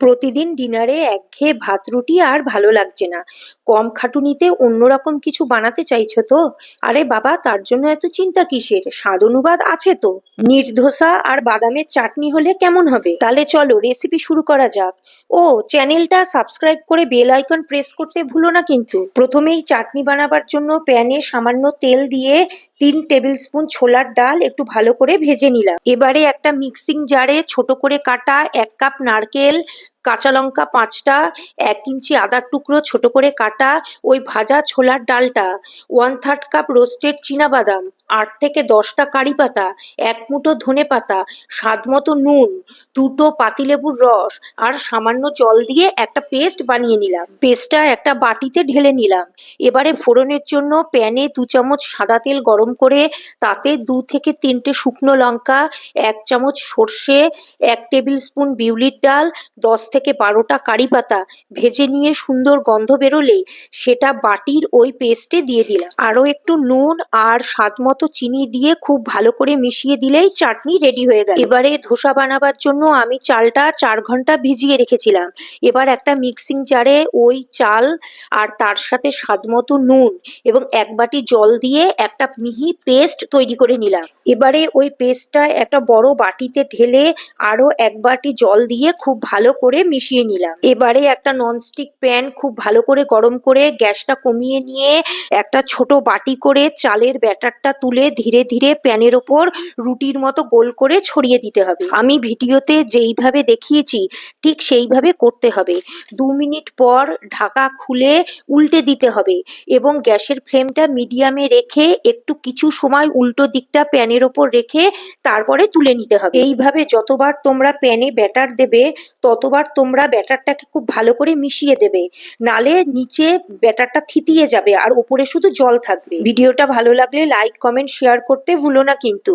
প্রতিদিন ডিনারে একঘেয়ে ভাত, রুটি আর ভালো লাগছে না। কম খাটুনিতে অন্যরকম কিছু বানাতে চাইছো তো? আরে বাবা, তার জন্য এত চিন্তা কিসের? স্বাদ অনুবাদ আছে তো। নির্ধোসা আর বাদামের চাটনি হলে কেমন হবে? তাহলে চলো রেসিপি শুরু করা যাক। ও, চ্যানেলটা সাবস্ক্রাইব করে বেল আইকন প্রেস করতে ভুলো না কিন্তু। প্রথমেই চাটনি বানাবার জন্য প্যানে সামান্য তেল দিয়ে তিন টেবিল স্পুন ছোলার ডাল একটু ভালো করে ভেজে নিলাম। এবারে একটা মিক্সিং জারে ছোট করে কাটা এক কাপ নারকেল কাঁচা লঙ্কা পাঁচটা, এক ইঞ্চি আদার টুকরো ছোট করে কাটা ওই ভাজা ছোলার ডালটা ওয়ান থার্ড কাপ রোস্টেড বাদাম আট থেকে দশটা কারি পাতা, এক মুঠো ধনে পাতা, স্বাদ মতো নুন, দুটো পাতিলেবুর রস আর সামান্য জল দিয়ে একটা পেস্ট বানিয়ে নিলাম। পেস্টটা একটা বাটিতে ঢেলে নিলাম। এবারে ফোড়নের জন্য প্যানে দু চামচ সাদা তেল গরম করে তাতে দু থেকে তিনটে শুকনো লঙ্কা, এক চামচ সর্ষে, এক টেবিল স্পুন বিউলির ডাল, দশ থেকে বারোটা কারি পাতা ভেজে নিয়ে সুন্দর গন্ধ বেরোলে সেটা বাটির ওই পেস্টে দিয়ে দিলাম। আরও একটু নুন আর স্বাদ মতো চিনি দিয়ে খুব ভালো করে মিশিয়ে দিলেই চাটনি রেডি হয়ে গেল। এবারে ধোসা বানাবার জন্য আমি চালটা চার ঘণ্টা ভিজিয়ে রেখেছিলাম। এবার একটা মিক্সিং জারে ওই চাল আর তার সাথে স্বাদ মতো নুন এবং এক বাটি জল দিয়ে একটা মিহি পেস্ট তৈরি করে নিলাম। এবারে ওই পেস্টটা একটা বড় বাটিতে ঢেলে আরও এক বাটি জল দিয়ে খুব ভালো করে মিশিয়ে নিলাম। এবারে একটা ননস্টিক প্যান খুব ভালো করে গরম করে গ্যাসটা কমিয়ে নিয়ে একটা ছোট বাটি করে চালের ব্যাটারটা তুলে ধীরে ধীরে প্যানের ওপর রুটির মতো গোল করে ছড়িয়ে দিতে হবে। আমি ভিডিওতে যেইভাবে দেখিয়েছি, ঠিক সেইভাবে করতে হবে। দু মিনিট পর ঢাকা খুলে উল্টে দিতে হবে এবং গ্যাসের ফ্লেমটা মিডিয়ামে রেখে একটু কিছু সময় উল্টো দিকটা প্যানের ওপর রেখে তারপরে তুলে নিতে হবে। এইভাবে যতবার তোমরা প্যানে ব্যাটার দেবে, ততবার তোমরা ব্যাটারটাকে খুব ভালো করে মিশিয়ে দেবে। নালে নিচে ব্যাটারটা থিতিয়ে যাবে আর উপরে শুধু জল থাকবে। ভিডিওটা ভালো লাগলে লাইক কমেন্ট শেয়ার করতে ভুলো না কিন্তু।